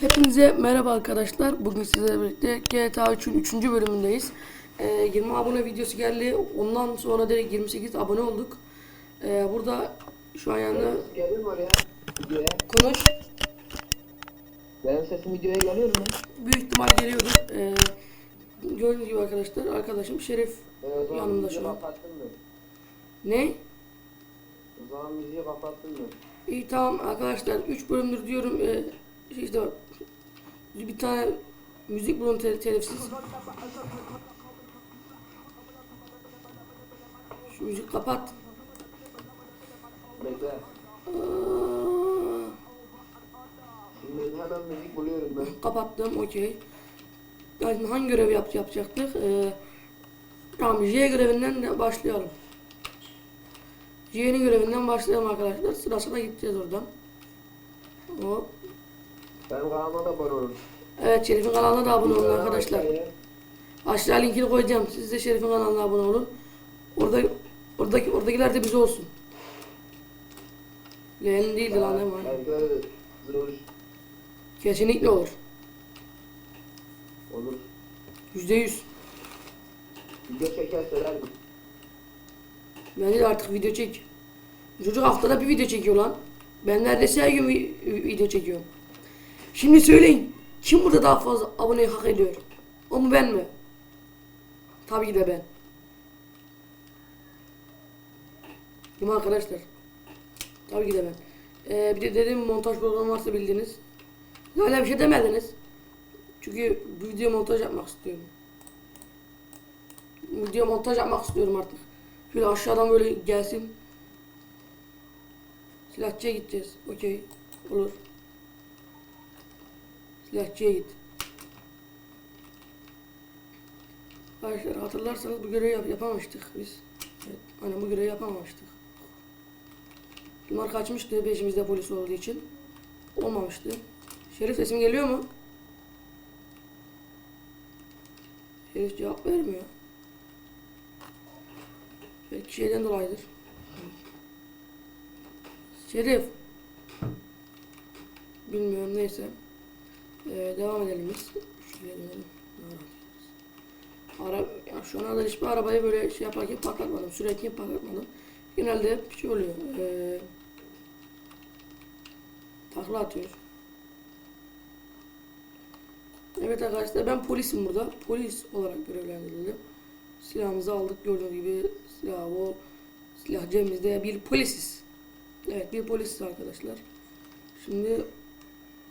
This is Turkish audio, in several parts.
Hepinize merhaba arkadaşlar. Bugün sizlerle birlikte GTA 3'ün 3. bölümündeyiz. Ee, 20 abone videosu geldi. Ondan sonra direkt 28 abone olduk. Ee, burada şu an yanında mu oraya? Videoya. konuş. Benim sesim videoya geliyor mu? Büyük ihtimal geliyordur. Ee, gördüğünüz gibi arkadaşlar arkadaşım Şerif zaman yanımda şu an. Ne? O zaman müziği kapattın mı? İyi tamam arkadaşlar 3 bölümdür diyorum. Ee, işte bir tane müzik bulun te- telifsiz. Şu müzik kapat. Bekle. Aa, Şimdi hemen müzik buluyorum ben. kapattım okey. Yani hangi görevi yap yapacaktık? Ee, tamam J görevinden de başlayalım. J'nin görevinden başlayalım arkadaşlar. Sıra sıra gideceğiz oradan. Hop. Benim kanalıma da abone olun. Evet Şerif'in kanalına da abone olun arkadaşlar. Aşağı linkini koyacağım. Siz de Şerif'in kanalına abone olun. Orada oradaki oradakiler de bize olsun. Leğenin değildi lan mi? Zor Kesinlikle olur. olur. Yüzde yüz. Video çeker söylerdim. Bence de artık video çek. Çocuk haftada bir video çekiyor lan. Ben neredeyse her gün vi- video çekiyorum. Şimdi söyleyin. Kim burada daha fazla abone hak ediyor? O mu ben mi? Tabii ki de ben. Değil mi arkadaşlar? Tabii ki de ben. Ee, bir de dedim montaj programı varsa bildiğiniz. Hala bir şey demediniz. Çünkü video montaj yapmak istiyorum. Video montaj yapmak istiyorum artık. Şöyle aşağıdan böyle gelsin. Silahçıya gideceğiz. Okey. Olur. Silahçıya git. Arkadaşlar hatırlarsanız bu görevi yap yapamamıştık biz. Evet, hani bu görevi yapamamıştık. Bunlar kaçmıştı peşimizde polis olduğu için. Olmamıştı. Şerif sesim geliyor mu? Şerif cevap vermiyor. Belki şeyden dolayıdır. Şerif. Bilmiyorum neyse. Ee, devam edelim biz. Şuraya dönelim. Ara, ya şu ana hiçbir arabayı böyle şey yaparken patlatmadım. Sürekli patlatmadım. Genelde hep şey oluyor. Ee, takla atıyor. Evet arkadaşlar ben polisim burada. Polis olarak görevlendirildim. Silahımızı aldık gördüğünüz gibi silah o silah cebimizde bir polisiz. Evet bir polisiz arkadaşlar. Şimdi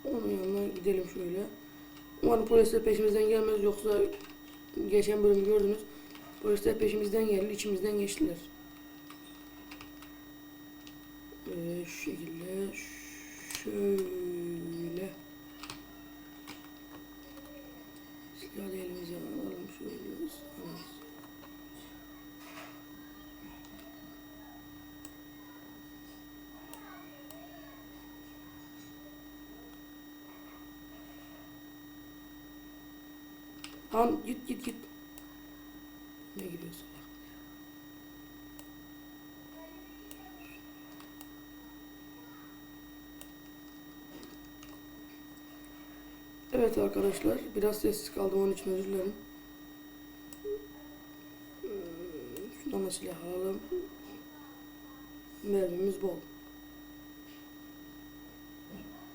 onun yanına gidelim şöyle. Umarım polisler peşimizden gelmez yoksa geçen bölümü gördünüz. Polisler peşimizden geldi, içimizden geçtiler. Ee, şu şekilde şöyle silahı da alalım şöyle. Evet. Tamam git git git. Ne giriyorsun? Evet arkadaşlar biraz sessiz kaldım onun için özür dilerim. Ee, Şuradan da silah alalım. Mermimiz bol.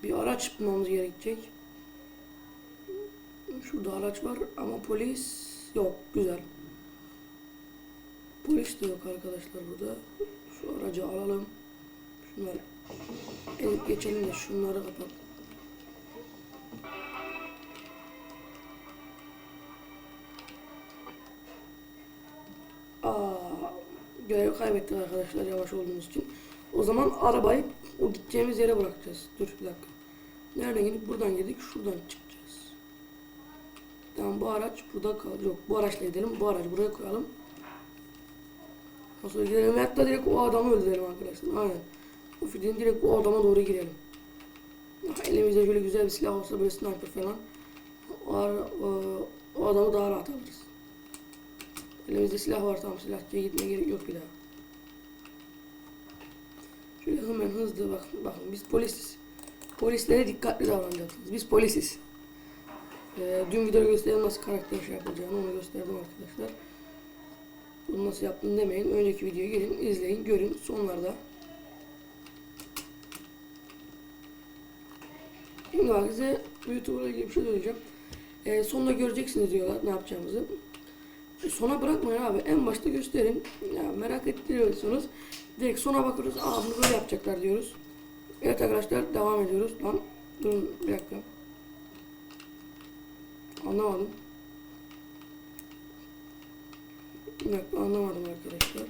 Bir araç bulmamız gerekecek. Şurada araç var ama polis yok. Güzel. Polis de yok arkadaşlar burada. Şu aracı alalım. Şunları elip geçelim de şunları kapat. Aa, görev kaybettik arkadaşlar yavaş olduğumuz için. O zaman arabayı o gideceğimiz yere bırakacağız. Dur bir dakika. Nereden gidip buradan girdik şuradan çıkacağız. Tamam bu araç burada kalacak. Yok bu araçla gidelim. Bu aracı buraya koyalım. Nasıl gidelim? Hatta direkt o adamı öldürelim arkadaşlar. Aynen. O filin direkt o adama doğru girelim. Elimizde şöyle güzel bir silah olsa böyle sniper falan. O, o, o adamı daha rahat alırız. Elimizde silah var tamam silahçıya gitmeye gerek yok bir daha. Şöyle hemen hızlı bakın bakın biz polisiz. Polislere dikkatli davranacaksınız. Biz polisiz. Ee, dün videoda gösterdim nasıl karakter şey yapılacağını onu gösterdim arkadaşlar. Bunu nasıl yaptın demeyin. Önceki videoya gelin, izleyin, görün. Sonlarda. Şimdi bak size YouTube'la ilgili bir şey söyleyeceğim. Ee, sonunda göreceksiniz diyorlar ne yapacağımızı. E, Sona bırakmayın abi. En başta gösterin. Ya merak ettiriyorsunuz. Direkt sona bakıyoruz. Aa bunu böyle yapacaklar diyoruz. Evet arkadaşlar devam ediyoruz. Lan durun bir dakika. Anlamadım. Dakika anlamadım arkadaşlar.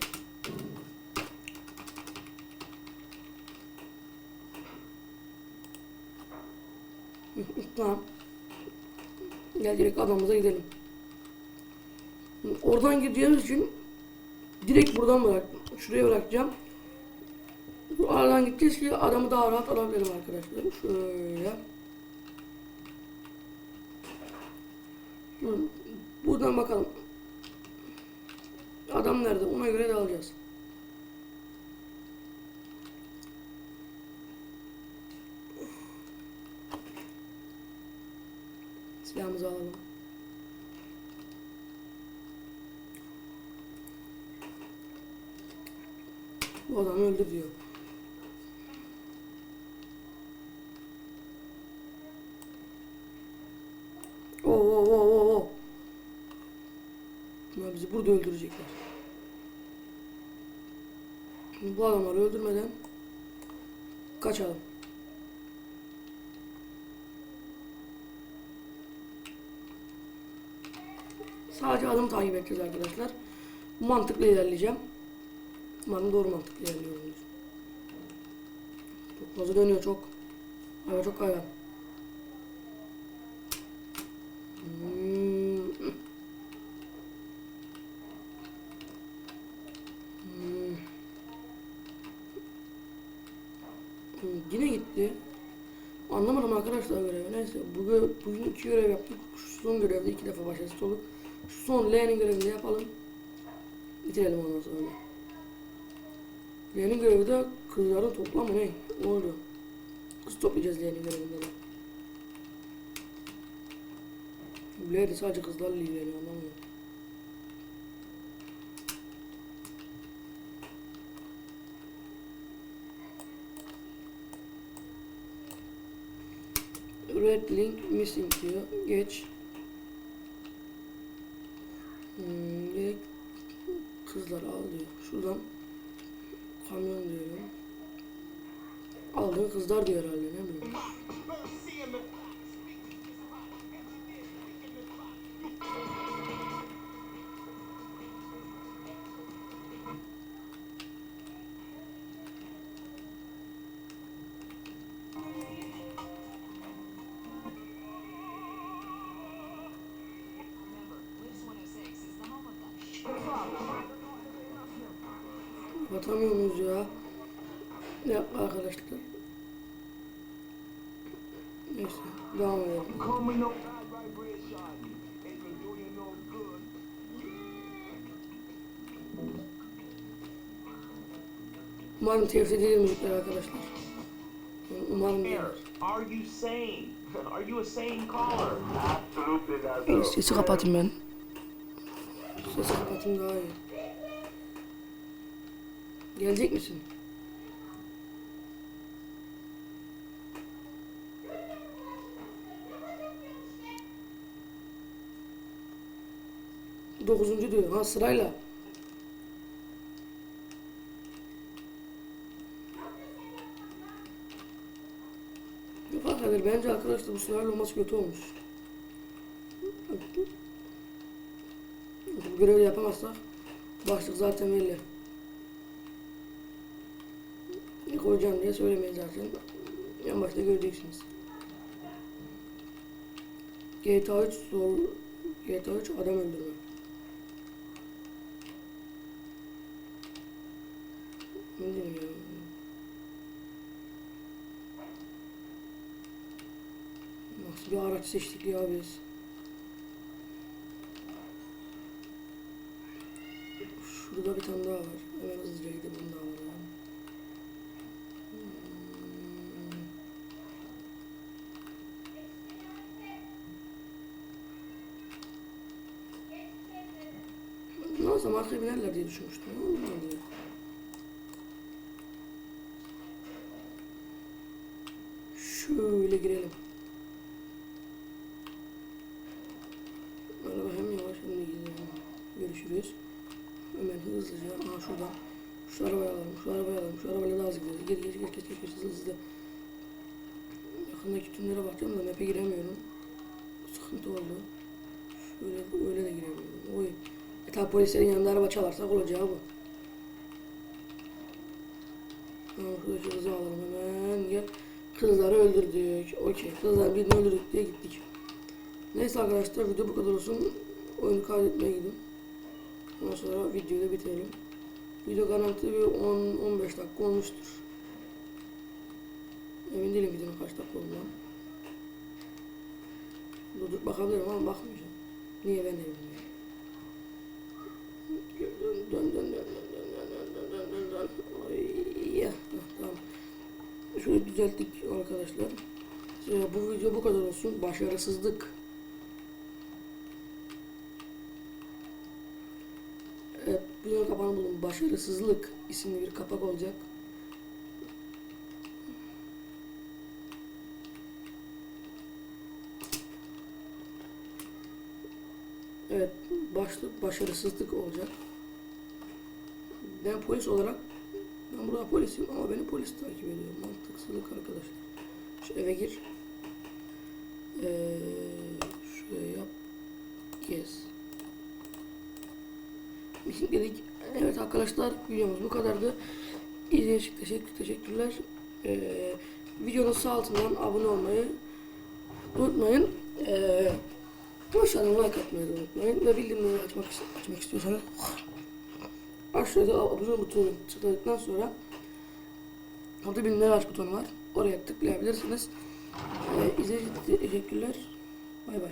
Tamam. Gel direkt adamımıza gidelim. Oradan gideceğimiz için direkt buradan bırak. Şuraya bırakacağım. Bu aradan gideceğiz ki adamı daha rahat alabilirim arkadaşlar. Şöyle. Buradan bakalım. Adam nerede? Ona göre de alacağız. Silahımızı alalım. Bu adamı öldür diyor. Oo oo oo bizi burada öldürecekler. Şimdi bu adamları öldürmeden kaçalım. Sadece adım takip edeceğiz arkadaşlar. Mantıklı ilerleyeceğim. Umarım doğru mantıklı ilerliyorum. Çok fazla dönüyor çok. Hava çok kaygan. Hmm. Hmm. Hmm, Yine gitti. Anlamadım arkadaşlar görevi. Neyse bugün, bugün iki görev yaptık. Şu son görevde iki defa başarısız olduk. Şu son L'nin görevini yapalım. Bitirelim ondan sonra. L'nin görevi de kızların toplamı ne? Oldu. Kız toplayacağız L'nin görevinde de. L'de sadece kızlarla ilgileniyor anlamıyorum. Red link missing diyor. Geç. Hmm, direkt kızlar al diyor. Şuradan kamyon diyorum. Aldığın kızlar diyor herhalde Atamıyor muyuz ya? Ya arkadaşlar. Neyse devam edelim. Umarım tefsir edilir müzikler arkadaşlar. Umarım gelir. are you sane? Are you a sane caller? Absolutely not. Sesi kapatayım ben. Sesi kapatayım daha iyi. Gelecek misin? Dokuzuncu diyor. Ha sırayla. Fark eder? Bence arkadaşlar bu sırayla olması kötü olmuş. Bu görevi yapamazsak başlık zaten belli. Ne koyacağım diye söylemeyin zaten. En başta göreceksiniz. GTA 3 zor GTA 3 adam öldürme. Ne ya? Nasıl bir araç seçtik ya biz? Şurada bir tane daha var. Hemen hızlıca gidip bunu da alalım. Hmm. Alsam arkaya binerler diye düşünmüştüm. Şöyle girelim. Araba hem yavaş hem de gidiyor. Görüşürüz. Hemen hızlıca. Aa şurada. Şu arabayı alalım. Şu arabayı alalım. Şu arabayla daha hızlı gidiyoruz. Geri geri geç geç geç geç hızlı hızlı. Yakındaki tümlere bakacağım da map'e giremiyorum. Sıkıntı oldu. Şöyle öyle de giremiyorum. Oy. E tabi polislerin yanında araba çalarsak olacağı bu. Şuradaki kızı alalım hemen. Gel. Kızları öldürdük. Okey. Kızlar birini öldürdük diye gittik. Neyse arkadaşlar video bu kadar olsun. Oyunu kaydetmeye gidin. Ondan sonra videoyu da bitirelim. Video garanti bir 10-15 dakika olmuştur. Emin değilim videonun kaç dakika olduğundan. Durdurup bakabilirim ama bakmayacağım. Niye ben de bilmiyorum dön dön dön dön dön dön dön dön. Ay ya tamam. Şunu düzelttik arkadaşlar. Ee, bu video bu kadar olsun. Başarısızlık. Evet, videonun kapağını buldum. Başarısızlık isimli bir kapak olacak. Evet, başlık başarısızlık olacak. Ben polis olarak, ben burada polisim ama beni polis takip ediyor. Mantıksızlık arkadaşlar. Şu eve gir. Ee, şuraya yap. Yes. Missing dedik. Evet arkadaşlar videomuz bu kadardı. İzlediğiniz için teşekkür, teşekkürler. Ee, videonun sağ altından abone olmayı unutmayın. Ee, aşağıdan like atmayı unutmayın. Ve bildirimleri açmak, açmak istiyorsanız aşağıda abone butonuna tıkladıktan sonra orada bildirimleri aç butonu var. Oraya tıklayabilirsiniz. Ee, izlediğiniz için teşekkürler. Bay bay.